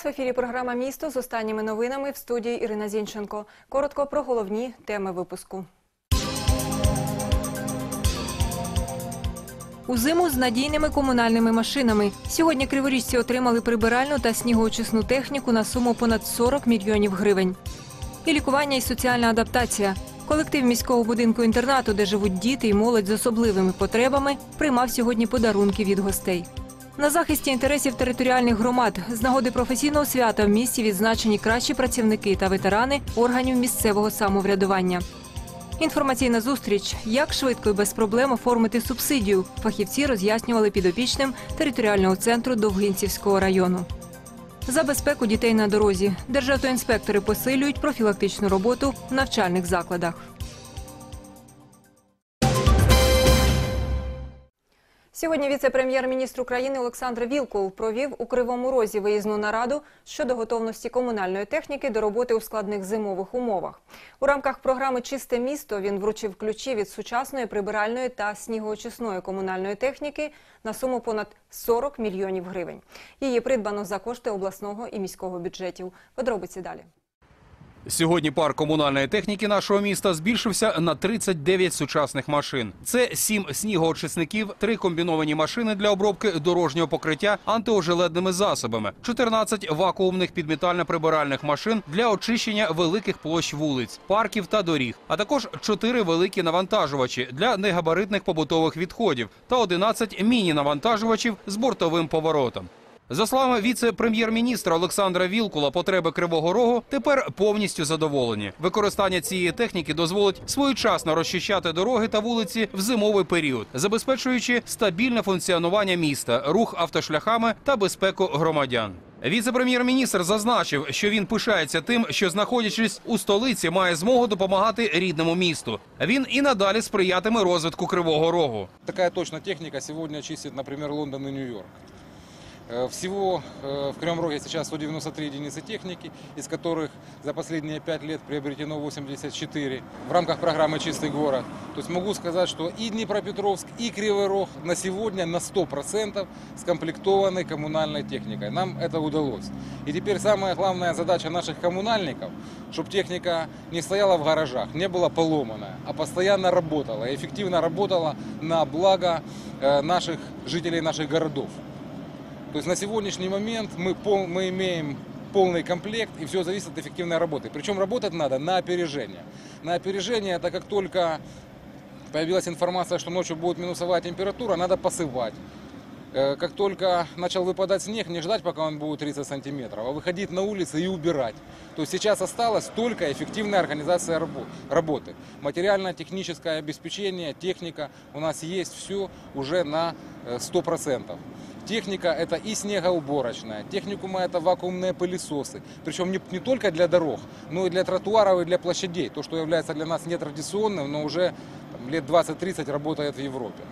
Вас в ефірі. Програма Місто з останніми новинами в студії Ірина Зінченко. Коротко про головні теми випуску. У зиму з надійними комунальними машинами. Сьогодні криворіжці отримали прибиральну та снігоочисну техніку на суму понад 40 мільйонів гривень. І лікування і соціальна адаптація. Колектив міського будинку інтернату, де живуть діти і молодь з особливими потребами, приймав сьогодні подарунки від гостей. На захисті інтересів територіальних громад з нагоди професійного свята в місті відзначені кращі працівники та ветерани органів місцевого самоврядування. Інформаційна зустріч, як швидко і без проблем оформити субсидію. Фахівці роз'яснювали підопічним територіального центру Довгинцівського району. За безпеку дітей на дорозі державтоінспектори посилюють профілактичну роботу в навчальних закладах. Сьогодні віце-прем'єр-міністр України Олександр Вілкул провів у Кривому Розі виїзну нараду щодо готовності комунальної техніки до роботи у складних зимових умовах. У рамках програми Чисте місто він вручив ключі від сучасної прибиральної та снігоочисної комунальної техніки на суму понад 40 мільйонів гривень. Її придбано за кошти обласного і міського бюджетів. Подробиці далі. Сьогодні парк комунальної техніки нашого міста збільшився на 39 сучасних машин. Це сім снігоочисників, три комбіновані машини для обробки дорожнього покриття антиожеледними засобами, 14 вакуумних підмітально-прибиральних машин для очищення великих площ вулиць, парків та доріг, а також чотири великі навантажувачі для негабаритних побутових відходів та 11 міні-навантажувачів з бортовим поворотом. За словами віце-прем'єр-міністра Олександра Вілкула, потреби Кривого Рогу тепер повністю задоволені. Використання цієї техніки дозволить своєчасно розчищати дороги та вулиці в зимовий період, забезпечуючи стабільне функціонування міста, рух автошляхами та безпеку громадян. Віце-прем'єр-міністр зазначив, що він пишається тим, що знаходячись у столиці, має змогу допомагати рідному місту. Він і надалі сприятиме розвитку Кривого Рогу. Такая точно техника сегодня чистит, например, Лондон и Нью-Йорк. Э, Всего э, в Кривом Роге сейчас 193 единицы техники, из которых за последние 5 лет приобретено 84 в рамках программы «Чистый город». То есть могу сказать, что и Днепропетровск, и Кривой Рог на сегодня на 100% скомплектованы коммунальной техникой. Нам это удалось. И теперь самая главная задача наших коммунальников, чтобы техника не стояла в гаражах, не была поломанная, а постоянно работала, и эффективно работала на благо э, наших жителей наших городов. То есть на сегодняшний момент мы, пол, мы имеем полный комплект, и все зависит от эффективной работы. Причем работать надо на опережение. На опережение это как только появилась информация, что ночью будет минусовая температура, надо посывать. Э, Как только начал выпадать снег, не ждать, пока он будет 30 сантиметров, а выходить на улицы и убирать. То есть сейчас осталась только эффективная организация рабо- работы. Материально-техническое обеспечение, техника, у нас есть все уже на э, 100%. Техника это и снегоуборочная, техникума это вакуумные пылесосы. Причем не, не только для дорог, но и для тротуаров и для площадей. То, что является для нас нетрадиционным, но уже там, лет 20-30 работает в Европе.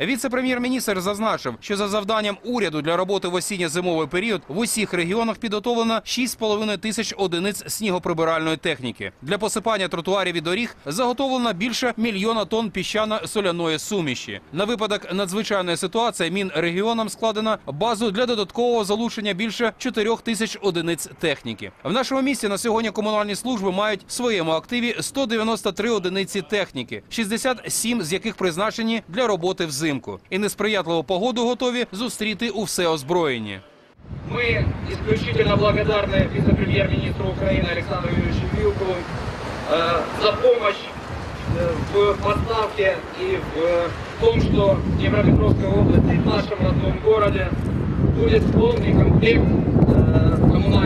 Віце-прем'єр-міністр зазначив, що за завданням уряду для роботи в осінньо-зимовий період в усіх регіонах підготовлено 6,5 тисяч одиниць снігоприбиральної техніки. Для посипання тротуарів і доріг заготовлено більше мільйона тонн піщано-соляної суміші. На випадок надзвичайної ситуації Мінрегіонам складено базу для додаткового залучення більше 4 тисяч одиниць техніки. В нашому місті на сьогодні комунальні служби мають в своєму активі 193 одиниці техніки, 67 з яких призначені для роботи взимку І несприятливу погоду готові зустріти у всеозброєнні. Мы исключительно благодарны вице-премьер-министру Украины Александру Юрьевичу Вилкову э, за помощь э, в поставке и в том, что в Днепропетровской области, в нашем родном городе, будет полный комплект э, коммунальной техники.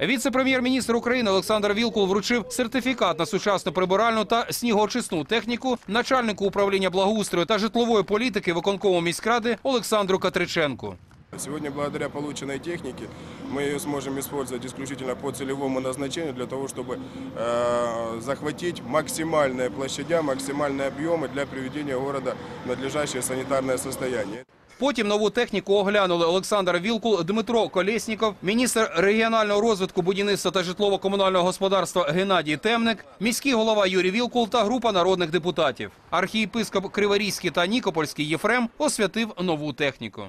Віце-прем'єр-міністр України Олександр Вілкул вручив сертифікат на сучасну прибиральну та снігоочисну техніку начальнику управління благоустрою та житлової політики виконкому міськради Олександру Катриченку. Сегодня, благодаря полученной технике, мы ее сможем использовать исключительно по целевому назначению для того, чтобы э, захватить максимальные площадя, максимальные объемы для приведения города в надлежащее санитарное состояние. Потім нову техніку оглянули Олександр Вілкул, Дмитро Колєсніков, міністр регіонального розвитку, будівництва та житлово-комунального господарства Геннадій Темник, міський голова Юрій Вілкул та група народних депутатів. Архієпископ Криворізький та Нікопольський Єфрем освятив нову техніку.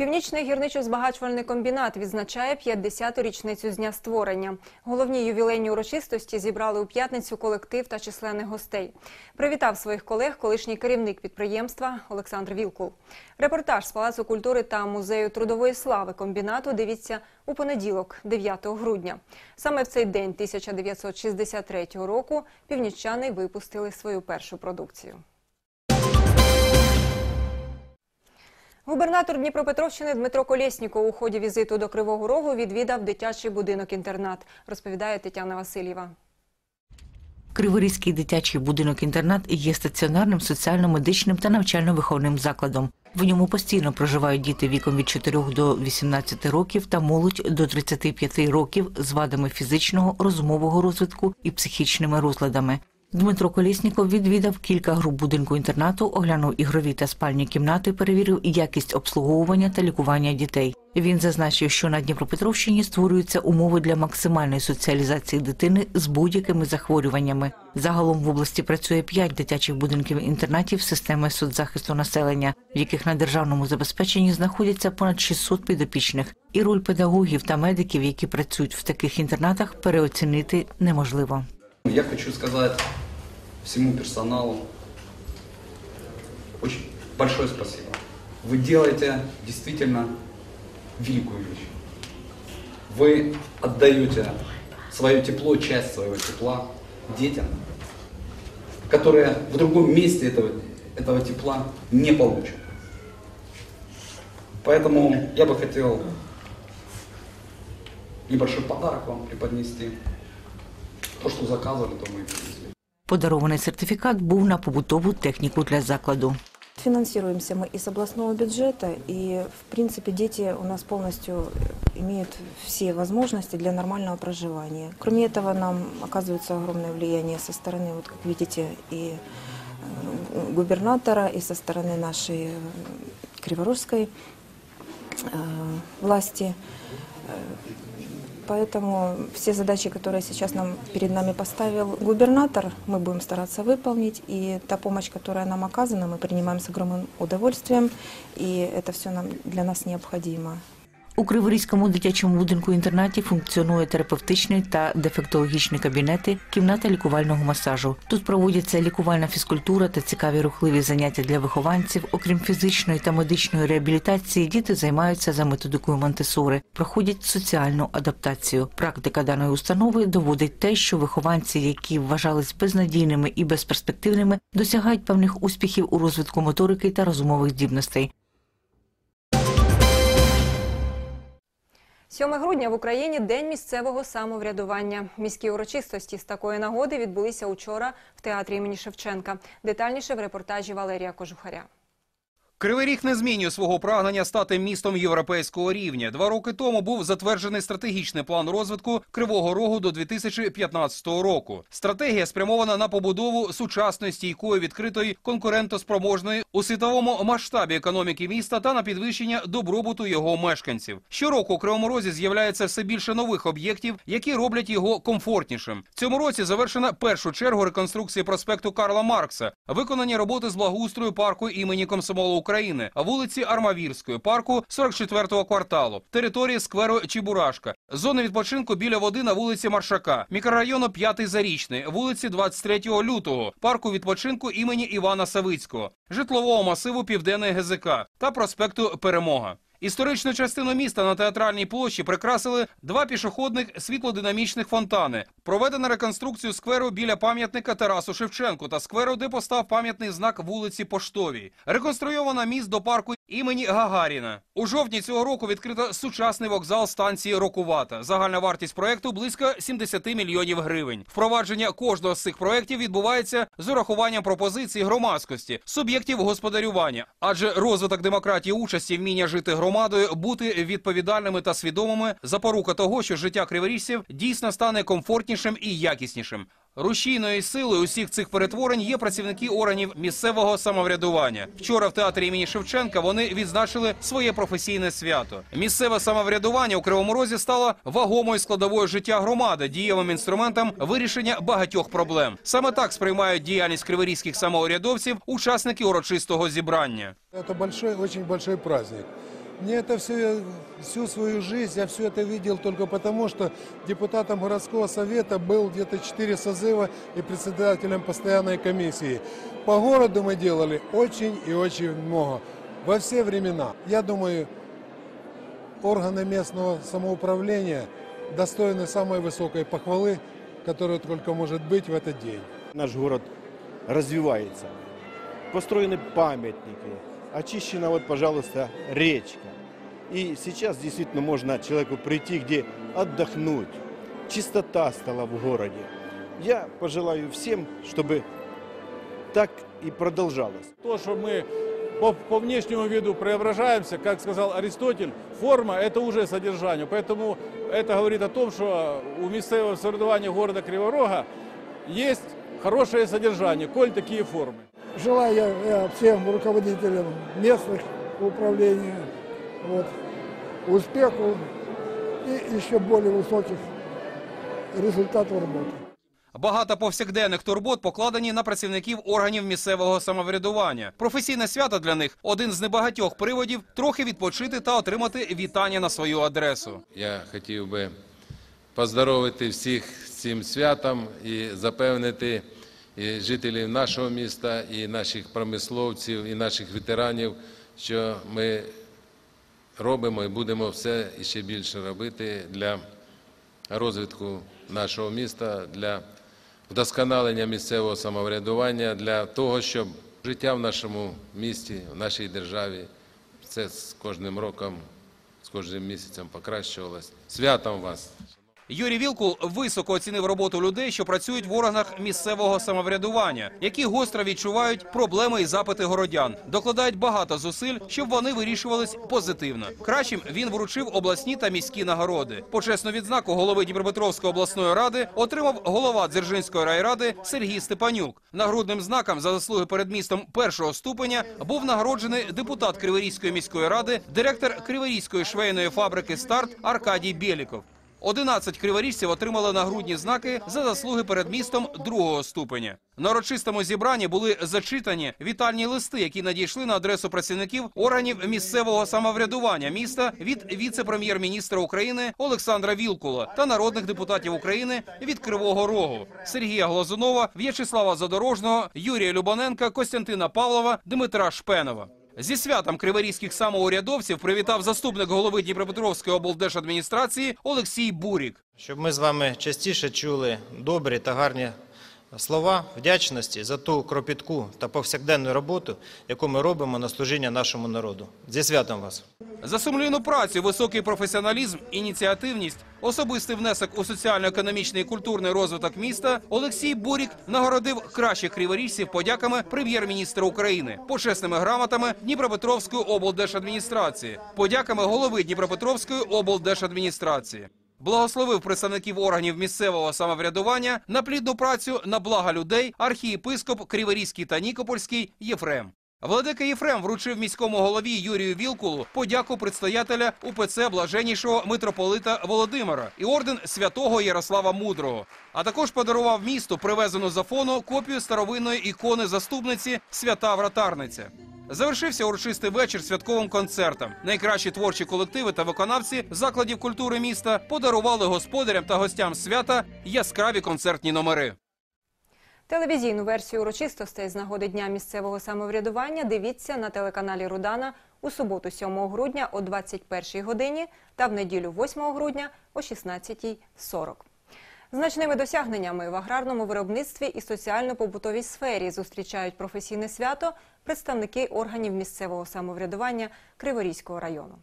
Північний гірничо-збагачувальний комбінат відзначає 50-ту річницю з дня створення. Головні ювілейні урочистості зібрали у п'ятницю колектив та численних гостей. Привітав своїх колег колишній керівник підприємства Олександр Вілкул. Репортаж з Палацу культури та музею трудової слави комбінату дивіться у понеділок, 9 грудня. Саме в цей день 1963 року північани випустили свою першу продукцію. Губернатор Дніпропетровщини Дмитро Колєсніков у ході візиту до Кривого Рогу відвідав дитячий будинок-інтернат, розповідає Тетяна Васильєва. Криворізький дитячий будинок-інтернат є стаціонарним соціально-медичним та навчально-виховним закладом. В ньому постійно проживають діти віком від 4 до 18 років та молодь до 35 років з вадами фізичного, розумового розвитку і психічними розладами. Дмитро Колісніков відвідав кілька груп будинку інтернату, оглянув ігрові та спальні кімнати, перевірив якість обслуговування та лікування дітей. Він зазначив, що на Дніпропетровщині створюються умови для максимальної соціалізації дитини з будь-якими захворюваннями. Загалом в області працює п'ять дитячих будинків інтернатів системи соцзахисту населення, в яких на державному забезпеченні знаходяться понад 600 підопічних. І роль педагогів та медиків, які працюють в таких інтернатах, переоцінити неможливо. Я хочу сказать всему персоналу очень большое спасибо. Вы делаете действительно великую вещь. Вы отдаете свое тепло, часть своего тепла детям, которые в другом месте этого, этого тепла не получат. Поэтому я бы хотел небольшой подарок вам преподнести. То, что заказывали, то мы и привезли. Подарований сертифікат був на побутову техніку для закладу. Финансируемся мы из областного бюджета, и, в принципе, дети у нас полностью имеют все возможности для нормального проживания. Кроме этого, нам оказывается огромное влияние со стороны, вот как видите, и э, губернатора, и со стороны нашей э, криворожской э, власти. Поэтому все задачи, которые сейчас нам перед нами поставил губернатор, мы будем стараться выполнить. И та помощь, которая нам оказана, мы принимаем с огромным удовольствием. И это все нам, для нас необходимо. У Криворізькому дитячому будинку інтернаті функціонує терапевтичний та дефектологічний кабінети, кімната лікувального масажу. Тут проводяться лікувальна фізкультура та цікаві рухливі заняття для вихованців. Окрім фізичної та медичної реабілітації, діти займаються за методикою Монтесори, проходять соціальну адаптацію. Практика даної установи доводить те, що вихованці, які вважались безнадійними і безперспективними, досягають певних успіхів у розвитку моторики та розумових здібностей. 7 грудня в Україні День місцевого самоврядування. Міські урочистості з такої нагоди відбулися учора в театрі імені Шевченка. Детальніше в репортажі Валерія Кожухаря. Кривий Ріг не змінює свого прагнення стати містом європейського рівня. Два роки тому був затверджений стратегічний план розвитку Кривого Рогу до 2015 року. Стратегія спрямована на побудову сучасної, стійкої, відкритої, конкурентоспроможної у світовому масштабі економіки міста та на підвищення добробуту його мешканців. Щороку у Кривому Розі з'являється все більше нових об'єктів, які роблять його комфортнішим. Цьому році завершена першу чергу реконструкції проспекту Карла Маркса, виконані роботи з благоустрою парку імені Комсомола України, вулиці Армавірської, парку 44-го кварталу, території скверу Чебурашка, зони відпочинку біля води на вулиці Маршака, мікрорайону 5-й Зарічний, вулиці 23 лютого, парку відпочинку імені Івана Савицького, житлового масиву Південної ГЗК та проспекту Перемога. Історичну частину міста на театральній площі прикрасили два пішохідних світлодинамічних фонтани. Проведено реконструкцію скверу біля пам'ятника Тарасу Шевченку та скверу, де постав пам'ятний знак вулиці Поштовій. Реконструйовано міст до парку імені Гагаріна. У жовтні цього року відкрито сучасний вокзал станції Рокувата. Загальна вартість проекту близько 70 мільйонів гривень. Впровадження кожного з цих проєктів відбувається з урахуванням пропозицій громадськості, суб'єктів господарювання. Адже розвиток демократії, участі, вміння жити громадою, бути відповідальними та свідомими запорука того, що життя криворіжців дійсно стане комфортнішим і якіснішим. Рушійною силою усіх цих перетворень є працівники органів місцевого самоврядування. Вчора в театрі імені Шевченка вони відзначили своє професійне свято. Місцеве самоврядування у Кривому Розі стало вагомою складовою життя громади, дієвим інструментом вирішення багатьох проблем. Саме так сприймають діяльність криворізьких самоурядовців учасники урочистого зібрання. Это большой, очень большой праздник. Мне это все, всю свою жизнь, я все это видел только потому, что депутатом городского совета был где-то 4 созыва и председателем постоянной комиссии. По городу мы делали очень и очень много. Во все времена. Я думаю, органы местного самоуправления достойны самой высокой похвалы, которая только может быть в этот день. Наш город развивается. Построены памятники, очищена вот, пожалуйста, речка. И сейчас действительно можно человеку прийти, где отдохнуть. Чистота стала в городе. Я пожелаю всем, чтобы так и продолжалось. То, что мы по, по внешнему виду преображаемся, как сказал Аристотель, форма – это уже содержание. Поэтому это говорит о том, что у місцевого самоврядування города Криворога есть хорошее содержание, коль такие формы. Желаю я всем руководителям местных управлений вот, успеху и еще более высоких результатов работы. Багато повсякденних турбот покладені на працівників органів місцевого самоврядування. Професійне свято для них один з небагатьох приводів трохи відпочити та отримати вітання на свою адресу. Я хотів би поздоровити всіх з цим святом і запевнити і жителів нашого міста, і наших промисловців, і наших ветеранів, що ми робимо і будемо все ще більше робити для розвитку нашого міста, для вдосконалення місцевого самоврядування, для того, щоб життя в нашому місті, в нашій державі це з кожним роком, з кожним місяцем покращувалось. Святом вас! Юрій Вілкул високо оцінив роботу людей, що працюють в органах місцевого самоврядування, які гостро відчувають проблеми і запити городян, докладають багато зусиль, щоб вони вирішувались позитивно. Кращим він вручив обласні та міські нагороди. Почесну відзнаку голови Дніпропетровської обласної ради отримав голова Дзержинської райради Сергій Степанюк. Нагрудним знаком за заслуги перед містом першого ступеня був нагороджений депутат Криворізької міської ради, директор Криворізької швейної фабрики Старт Аркадій Бєліков. 11 криворіжців отримали нагрудні знаки за заслуги перед містом другого ступеня. На урочистому зібранні були зачитані вітальні листи, які надійшли на адресу працівників органів місцевого самоврядування міста від віце-прем'єр-міністра України Олександра Вілкула та народних депутатів України від Кривого Рогу Сергія Глазунова, В'ячеслава Задорожного, Юрія Любоненка, Костянтина Павлова, Дмитра Шпенова. Зі святом криворізьких самоурядовців привітав заступник голови Дніпропетровської облдержадміністрації Олексій Бурік. щоб ми з вами частіше чули добрі та гарні слова вдячності за ту кропітку та повсякденну роботу, яку ми робимо на служіння нашому народу. Зі святом вас! За сумлінну працю, високий професіоналізм, ініціативність, особистий внесок у соціально-економічний і культурний розвиток міста Олексій Бурік нагородив кращих криворіжців подяками прем'єр-міністра України, почесними грамотами Дніпропетровської облдержадміністрації, подяками голови Дніпропетровської облдержадміністрації. Благословив представників органів місцевого самоврядування на плідну працю на блага людей архієпископ Криворізький та Нікопольський Єфрем. Владика Єфрем вручив міському голові Юрію Вілкулу подяку предстоятеля УПЦ блаженнішого митрополита Володимира і орден святого Ярослава Мудрого. А також подарував місту привезену з Афону копію старовинної ікони заступниці Свята Вратарниця. Завершився урочистий вечір святковим концертом. Найкращі творчі колективи та виконавці закладів культури міста подарували господарям та гостям свята яскраві концертні номери. Телевізійну версію урочистостей з нагоди Дня місцевого самоврядування дивіться на телеканалі Рудана у суботу 7 грудня о 21 годині та в неділю 8 грудня о 16.40. Значними досягненнями в аграрному виробництві і соціально-побутовій сфері зустрічають професійне свято представники органів місцевого самоврядування Криворізького району.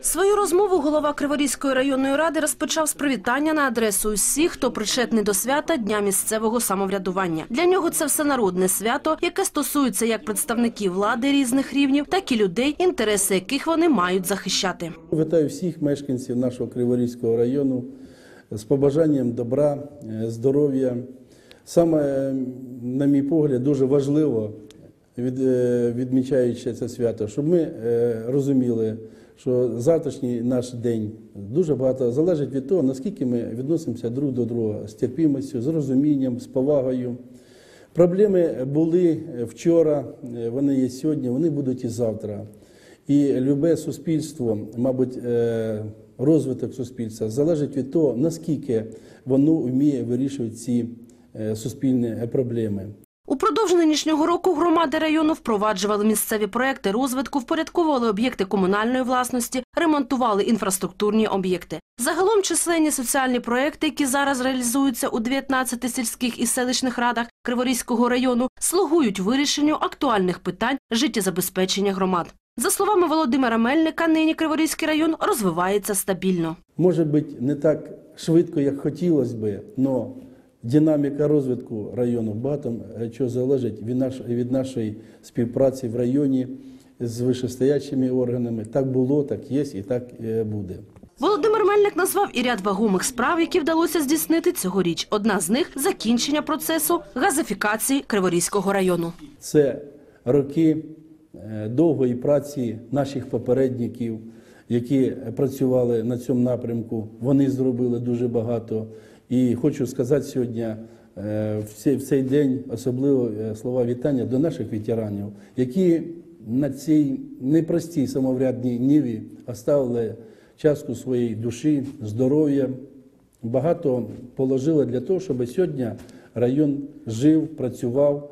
Свою розмову голова Криворізької районної ради розпочав з привітання на адресу усіх, хто причетний до свята Дня місцевого самоврядування. Для нього це всенародне свято, яке стосується як представників влади різних рівнів, так і людей, інтереси яких вони мають захищати. Вітаю всіх мешканців нашого Криворізького району з побажанням добра, е, здоров'я. Саме, на мій погляд, дуже важливо, від- е, відмічаючи це свято, щоб ми е, розуміли, що завтрашній наш день дуже багато залежить від того, наскільки ми відносимося друг до друга з терпімістю, з розумінням, з повагою. Проблеми були вчора, е, вони є сьогодні, вони будуть і завтра. І любе суспільство, мабуть, розвиток суспільства залежить від того, наскільки воно вміє вирішувати ці суспільні проблеми. Упродовж нинішнього року громади району впроваджували місцеві проекти розвитку, впорядковували об'єкти комунальної власності, ремонтували інфраструктурні об'єкти. Загалом численні соціальні проекти, які зараз реалізуються у 19 сільських і селищних радах Криворізького району, слугують вирішенню актуальних питань життєзабезпечення громад. За словами Володимира Мельника, нині Криворізький район розвивається стабільно. Може бути не так швидко, як хотілося би, але динаміка розвитку району багато е, чого залежить від, наш, від нашої співпраці в районі з вищестоячими органами. Так було, так є і так е, буде. Володимир Мельник назвав і ряд вагомих справ, які вдалося здійснити цьогоріч. Одна з них закінчення процесу газифікації Криворізького району. Це роки е, довгої праці наших попередників, які працювали на цьому напрямку. Вони зробили дуже багато. І хочу сказати сьогодні е, в цей, день особливо е, слова вітання до наших ветеранів, які на цій непростій самоврядній ніві оставили частку своєї душі, здоров'я, багато положили для того, щоб сьогодні район жив, працював.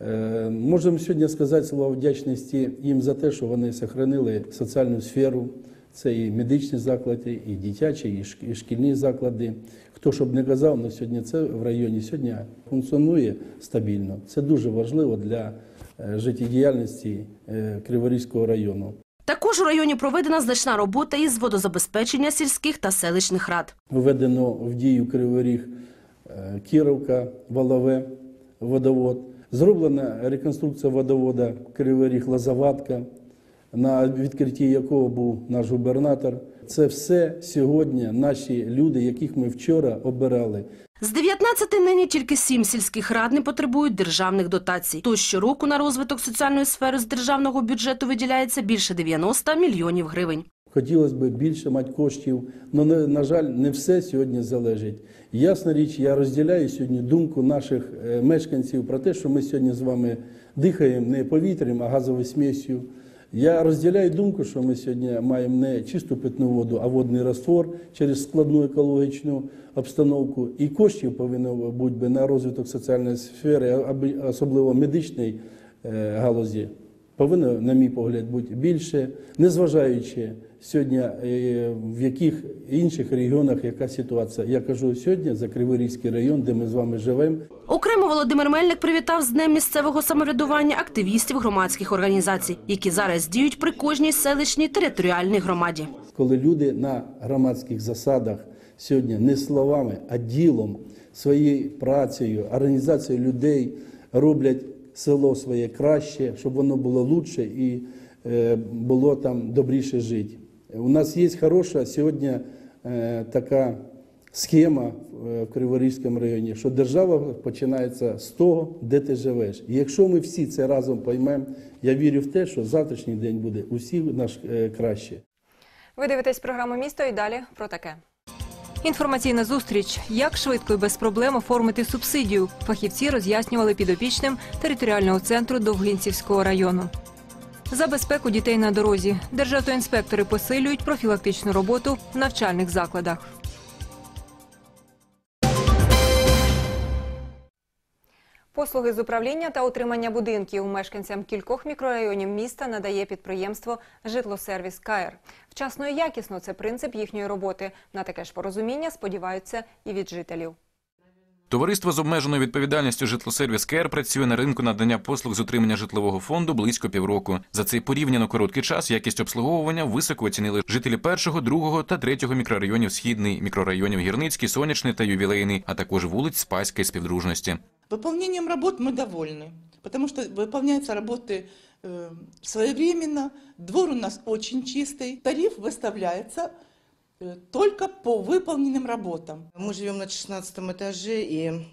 Е, Можемо сьогодні сказати слова вдячності їм за те, що вони сохранили соціальну сферу. Це і медичні заклади, і дитячі, і шк- шкільні заклади. Хто щоб не казав, але сьогодні це в районі сьогодні функціонує стабільно. Це дуже важливо для е, життєдіяльності е, Криворізького району. Також у районі проведена значна робота із водозабезпечення сільських та селищних рад. Введено в дію Кривий Ріг, е, Кіровка, Волове, водовод. Зроблена реконструкція водовода Кривий Ріг Лозаватка, на відкритті якого був наш губернатор. Це все сьогодні наші люди, яких ми вчора обирали. З 19 нині тільки сім сільських рад не потребують державних дотацій. Тож щороку на розвиток соціальної сфери з державного бюджету виділяється більше 90 мільйонів гривень. Хотілося б більше мати коштів, але, на, на жаль, не все сьогодні залежить. Ясна річ, я розділяю сьогодні думку наших е, мешканців про те, що ми сьогодні з вами дихаємо не повітрям, а газовою смісю. Я розділяю думку, що ми сьогодні маємо не чисту питну воду, а водний раствор через складну екологічну обстановку. І коштів повинно бути на розвиток соціальної сфери, особливо медичної е, галузі повинно, на мій погляд, бути більше, незважаючи сьогодні, е, в яких інших регіонах яка ситуація. Я кажу сьогодні за Криворізький район, де ми з вами живемо. Окремо Володимир Мельник привітав з Днем місцевого самоврядування активістів громадських організацій, які зараз діють при кожній селищній територіальній громаді. коли люди на громадських засадах сьогодні не словами, а ділом, своєю працею, організацією людей роблять село своє краще, щоб воно було лучше і е, було там добріше жити. У нас є хороша сьогодні е, така схема е, в Криворізькому районі, що держава починається з того, де ти живеш. І якщо ми всі це разом поймемо, я вірю в те, що завтрашній день буде усіх наш е, краще. Ви дивитесь програму місто і далі про таке. Інформаційна зустріч. Як швидко і без проблем оформити субсидію? Фахівці роз'яснювали підопічним територіального центру Довгинцівського району. За безпеку дітей на дорозі державтоінспектори посилюють профілактичну роботу в навчальних закладах. Послуги з управління та утримання будинків мешканцям кількох мікрорайонів міста надає підприємство Житлосервіс КР. Вчасно і якісно це принцип їхньої роботи. На таке ж порозуміння сподіваються і від жителів. Товариство з обмеженою відповідальністю «Житлосервіс КЕР» працює на ринку надання послуг з утримання житлового фонду близько півроку. За цей порівняно короткий час якість обслуговування високо оцінили жителі першого, другого та третього мікрорайонів Східний, мікрорайонів Гірницький, Сонячний та Ювілейний, а також вулиць Спаська і Співдружності. Выполнением работ мы довольны, потому что выполняются работы э, своевременно, двор у нас очень чистый, тариф выставляется э, только по выполненным работам. Мы живем на 16 этаже, и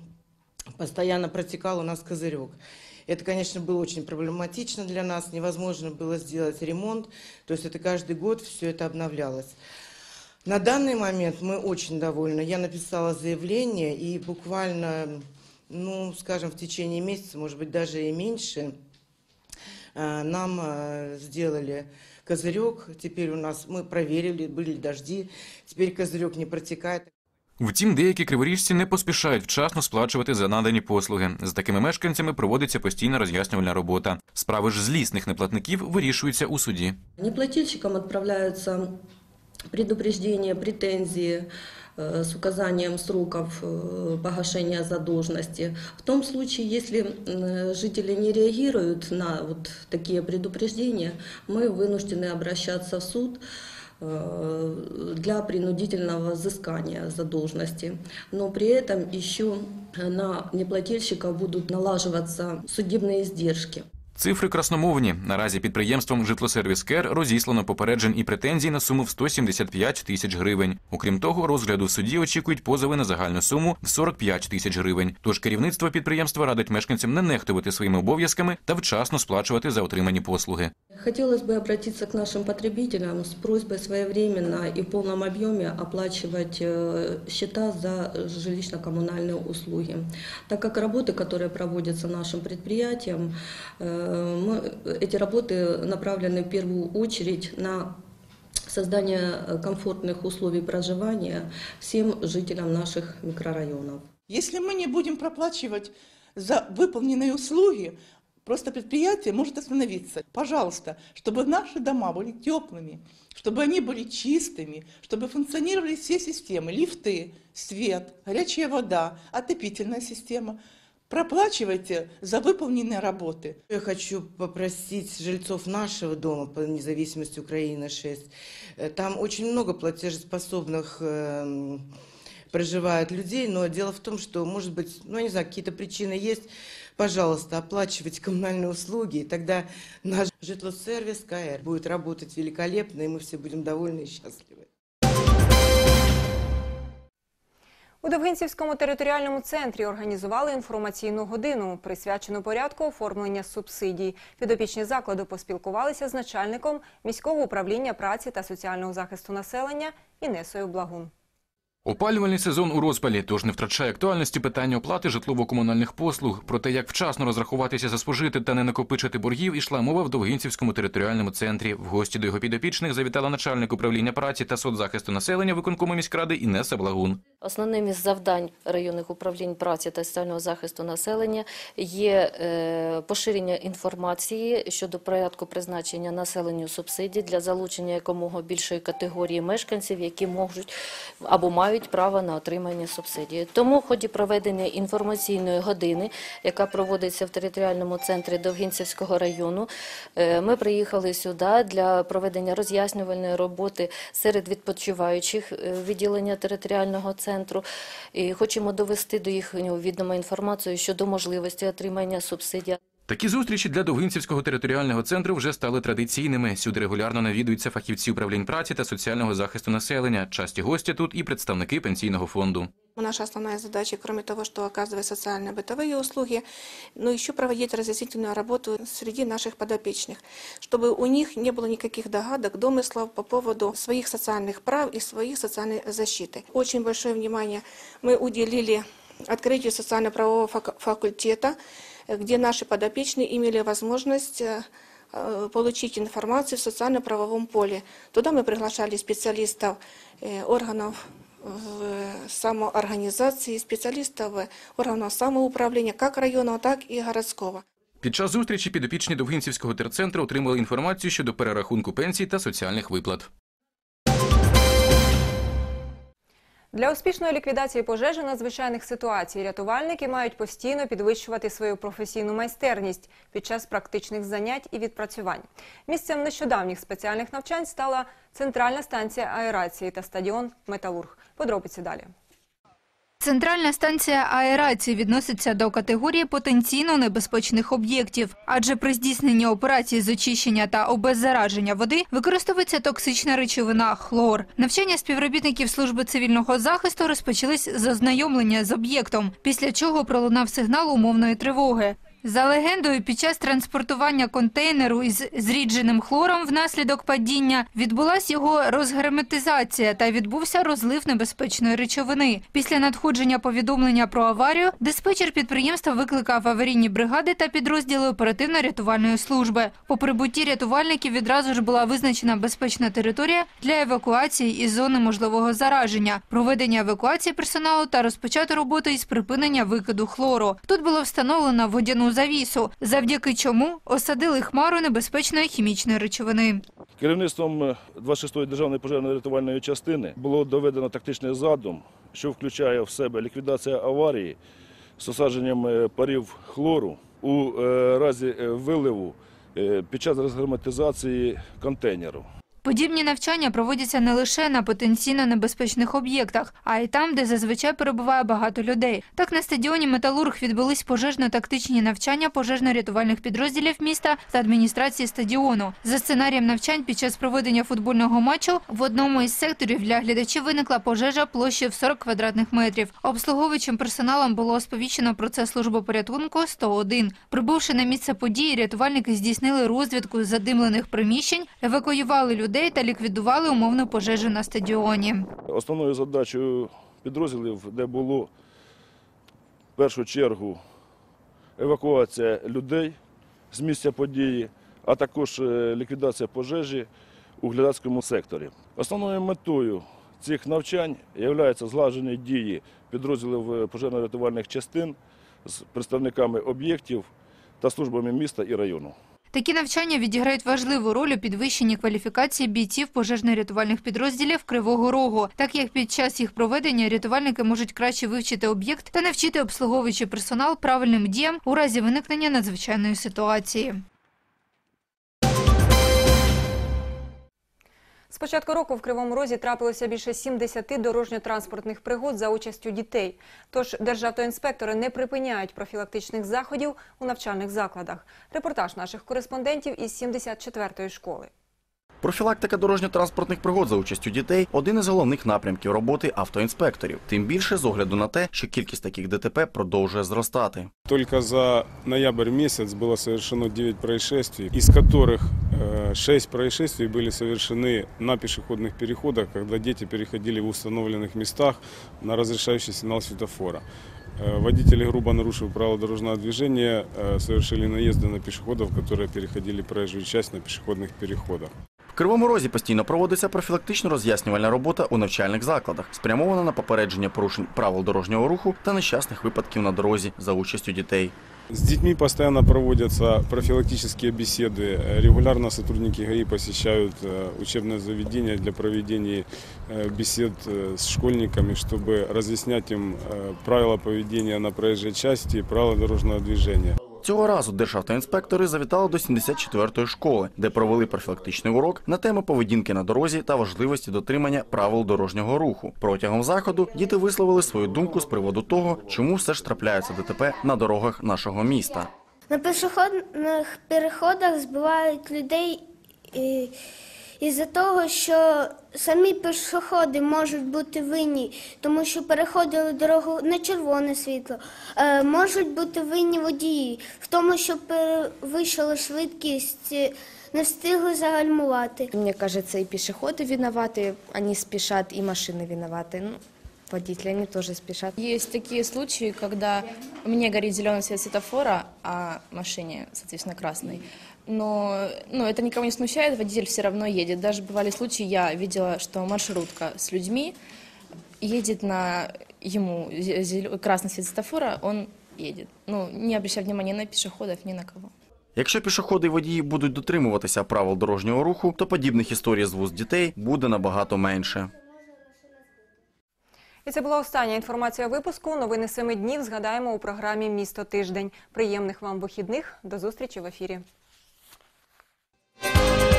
постоянно протекал у нас козырек. Это, конечно, было очень проблематично для нас, невозможно было сделать ремонт, то есть это каждый год все это обновлялось. На данный момент мы очень довольны. Я написала заявление, и буквально, ну, скажем, в течение месяца, может быть, даже и меньше, э, нам э, сделали козырек. Теперь у нас, мы проверили, были дожди, теперь козырек не протекает. Втім, деякі криворіжці не поспішають вчасно сплачувати за надані послуги. З такими мешканцями проводиться постійна роз'яснювальна робота. Справи ж злісних неплатників вирішуються у суді. Неплательщикам отправляются предупреждения, претензии э, С указанием сроков э, погашения задолженности. В том случае, если э, жители не реагируют на вот такие предупреждения, мы вынуждены обращаться в суд э, для принудительного взыскания задолженности. Но при этом еще на неплательщиков будут налаживаться судебные издержки. Цифри красномовні. Наразі підприємством «Житлосервіс Кер» розіслано попереджень і претензій на суму в 175 тисяч гривень. Окрім того, розгляду в суді очікують позови на загальну суму в 45 тисяч гривень. Тож керівництво підприємства радить мешканцям не нехтувати своїми обов'язками та вчасно сплачувати за отримані послуги. Хотелось бы обратиться к нашим потребителям с просьбой своевременно и в полном объеме оплачивать э, счета за жилищно-коммунальные услуги. Так как работы, которые проводятся нашим предприятием, э, мы, эти работы направлены в первую очередь на создание комфортных условий проживания всем жителям наших микрорайонов. Если мы не будем проплачивать за выполненные услуги, просто предприятие может остановиться. Пожалуйста, чтобы наши дома были теплыми, чтобы они были чистыми, чтобы функционировали все системы, лифты, свет, горячая вода, отопительная система. Проплачивайте за выполненные работы. Я хочу попросить жильцов нашего дома по независимости Украины 6. Э, Там очень много платежеспособных эм, проживает людей, но дело в том, что, может быть, ну, я не знаю, какие-то причины есть. Пожалуйста, оплачивайте коммунальные услуги, и тогда наш житлосервис КР будет работать великолепно, и мы все будем довольны и счастливы. У Довгинцівському територіальному центрі організували інформаційну годину, присвячену порядку оформлення субсидій. Підопічні закладу поспілкувалися з начальником міського управління праці та соціального захисту населення Інесою Благун. Опалювальний сезон у розпалі, тож не втрачає актуальності питання оплати житлово-комунальних послуг. Про те, як вчасно розрахуватися за спожити та не накопичити боргів, ішла мова в Довгинцівському територіальному центрі. В гості до його підопічних завітала начальник управління праці та соцзахисту населення виконкому міськради Інеса Благун. Основним із завдань районних управлінь праці та соціального захисту населення є е, поширення інформації щодо порядку призначення населенню субсидій для залучення якомога більшої категорії мешканців, які можуть або мають право на отримання субсидії. Тому в ході проведення інформаційної години, яка проводиться в територіальному центрі Довгинцівського району, е, ми приїхали сюди для проведення роз'яснювальної роботи серед відпочиваючих е, відділення територіального центру. І хочемо довести до їхнього відома інформацію щодо можливості отримання субсидій. Такі зустрічі для Довгинцівського територіального центру вже стали традиційними. Сюди регулярно навідуються фахівці управлінь праці та соціального захисту населення. Часті гості тут і представники пенсійного фонду. Наша основная задача, кроме того, что оказывать социально-бытовые услуги, но еще проводить разъяснительную работу среди наших подопечных, чтобы у них не было никаких догадок, домыслов по поводу своих социальных прав и своих социальной защиты. Очень большое внимание мы уделили открытию социально-правового фак- факультета, э, где наши подопечные имели возможность э, э, получить информацию в социально-правовом поле. Туда мы приглашали специалистов э, органов в самоорганизации, специалистов органов самоуправления, как районного, так и городского. Під час зустрічі підопічні Довгинцівського терцентру отримали інформацію щодо перерахунку пенсій та соціальних виплат. Для успішної ліквідації пожежі надзвичайних ситуацій рятувальники мають постійно підвищувати свою професійну майстерність під час практичних занять і відпрацювань. Місцем нещодавніх спеціальних навчань стала центральна станція аерації та стадіон Металург. Подробиці далі. Центральна станція аерації відноситься до категорії потенційно небезпечних об'єктів, адже при здійсненні операції з очищення та обеззараження води використовується токсична речовина хлор. Навчання співробітників служби цивільного захисту розпочались з ознайомлення з об'єктом, після чого пролунав сигнал умовної тривоги. За легендою, під час транспортування контейнеру із зрідженим хлором внаслідок падіння відбулась його розгерметизація та відбувся розлив небезпечної речовини. Після надходження повідомлення про аварію диспетчер підприємства викликав аварійні бригади та підрозділи оперативно-рятувальної служби. По прибутті рятувальників відразу ж була визначена безпечна територія для евакуації із зони можливого зараження, проведення евакуації персоналу та розпочати роботу із припинення викиду хлору. Тут було встановлено водяну завісу, завдяки чому осадили хмару небезпечної хімічної речовини. Керівництвом 26-ї державної пожежно-рятувальної частини було доведено тактичний задум, що включає в себе ліквідація аварії з осадженням е, парів хлору у е, разі е, виливу е, під час розгерметизації контейнеру. Подібні навчання проводяться не лише на потенційно небезпечних об'єктах, а й там, де зазвичай перебуває багато людей. Так на стадіоні Металург відбулись пожежно-тактичні навчання пожежно-рятувальних підрозділів міста та адміністрації стадіону. За сценарієм навчань під час проведення футбольного матчу в одному із секторів для глядачів виникла пожежа площею в 40 квадратних метрів. Обслуговуючим персоналом було сповіщено про це службу порятунку 101. Прибувши на місце події, рятувальники здійснили розвідку задимлених приміщень, евакуювали людей та ліквідували умовну пожежу на стадіоні. Основною задачею підрозділів, де було в першу чергу евакуація людей з місця події, а також е, ліквідація пожежі у глядацькому секторі. Основною метою цих навчань є злагоджені дії підрозділів е, пожежно-рятувальних частин з представниками об'єктів та службами міста і району. Такі навчання відіграють важливу роль у підвищенні кваліфікації бійців пожежно-рятувальних підрозділів Кривого Рогу, так як під час їх проведення рятувальники можуть краще вивчити об'єкт та навчити обслуговуючий персонал правильним діям у разі виникнення надзвичайної ситуації. З початку року в Кривому Розі трапилося більше 70 дорожньо-транспортних пригод за участю дітей. Тож державтоінспектори не припиняють профілактичних заходів у навчальних закладах. Репортаж наших кореспондентів із 74-ї школи. Профілактика дорожньо-транспортних пригод за участю дітей один із головних напрямків роботи автоінспекторів. Тим більше з огляду на те, що кількість таких ДТП продовжує зростати. Только за ноябрь месяц было совершено 9 происшествий, из которых 6 происшествий были совершены на пешеходных переходах, когда дети переходили в установленных местах на разрешающий сигнал светофора. Э, Водители, грубо нарушив правила дорожного движения, э, совершили наезды на пешеходов, которые переходили проезжую часть на пешеходных переходах. В Кривому Розі постійно проводиться профілактично-роз'яснювальна робота у навчальних закладах, спрямована на попередження порушень правил дорожнього руху та нещасних випадків на дорозі за участю дітей. С детьми постоянно проводятся профилактические беседы. Э, Регулярно сотрудники ГАИ посещают э, учебное заведение для проведения э, бесед э, с школьниками, чтобы разъяснять им э, правила поведения на проезжей части и правила дорожного движения. Цього разу державтоінспектори завітали до 74-ї школи, де провели профілактичний урок на тему поведінки на дорозі та важливості дотримання правил дорожнього руху. Протягом заходу діти висловили свою думку з приводу того, чому все ж трапляється ДТП на дорогах нашого міста. На пішохідних переходах збивають людей і- із-за того, що самі пішоходи можуть бути винні, тому що переходили дорогу на червоне світло. Е, Можуть бути винні водії в тому, що перевищили швидкість, е, не встигли загальмувати. Мне кажется, и пешеходы виноваты, они спешат, и машины виноваты. Ну, водители, они тоже спешат. Есть такие случаи, когда мне горит зеленый свет светофора, а машине, соответственно, красный. Но ну, это никого не смущает, водитель все равно едет. Даже бывали случаи, я видела, что маршрутка с людьми едет на ему зе- зелё- красный свет светофора, он едет. Ну, не обращая внимания на пешеходов, ни на кого. Якщо пішоходи і водії будуть дотримуватися правил дорожнього руху, то подібних історій з вуст дітей буде набагато менше. І це була остання інформація випуску. Новини семи днів згадаємо у програмі Місто тиждень. Приємних вам вихідних. До зустрічі в ефірі. Thank you